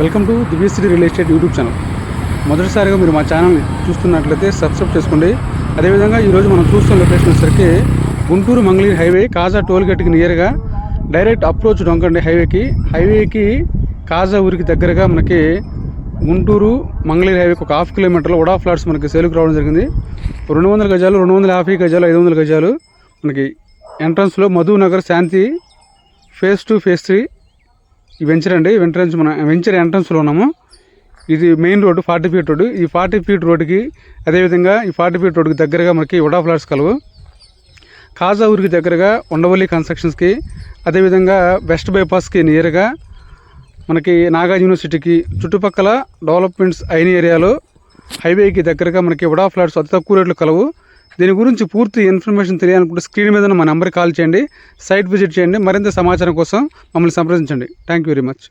Welcome to Divyasri real estate YouTube channel. మొదటిసారిగా మీరు మా ఛానల్ చూస్తున్నట్లయితే సబ్స్క్రైబ్ చేసుకోండి. అదేవిధంగా ఈరోజు మనం చూస్తున్న లొకేషన్ వచ్చేసరికి గుంటూరు మంగళీర్ హైవే కాజా టోల్ గేట్కి నియర్గా డైరెక్ట్ అప్రోచ్ డొంకండి హైవేకి. హైవేకి కాజా ఊరికి దగ్గరగా మనకి గుంటూరు మంగళగిరి హైవేకి ఒక హాఫ్ కిలోమీటర్లో వడా ఫ్లాట్స్ మనకి సేలుకు రావడం జరిగింది. రెండు వందల గజాలు రెండు వందల యాభై గజాలు ఐదు వందల గజాలు మనకి ఎంట్రన్స్లో Madhunagar Shanti phase two phase three ఈ వెంచర్ అండి ఈ వెంట్రన్స్ మన వెంచర్ ఎంట్రన్స్లో ఉన్నాము. ఇది main road forty feet road. ఈ ఫార్టీ ఫీట్ రోడ్డుకి అదేవిధంగా ఈ ఫార్టీ ఫీట్ రోడ్డుకి దగ్గరగా మనకి వడా ఫ్లాట్స్ కలవు. కాజా ఊరికి దగ్గరగా ఉండవల్లి కన్స్ట్రక్షన్స్కి అదేవిధంగా వెస్ట్ బైపాస్కి నియర్గా మనకి నాగా యూనివర్సిటీకి చుట్టుపక్కల డెవలప్మెంట్స్ అయిన ఏరియాలో హైవేకి దగ్గరగా మనకి ఉడా ఫ్లాట్స్ అతి తక్కువ రేట్లు కలవు. దీని గురించి పూర్తి ఇన్ఫర్మేషన్ తెలియాలనుకుంటే స్క్రీన్ మీద ఉన్న మా నెంబర్కి కాల్ చేయండి సైట్ విజిట్ చేయండి మరింత సమాచారం కోసం మమ్మల్ని సంప్రదించండి. Thank you very much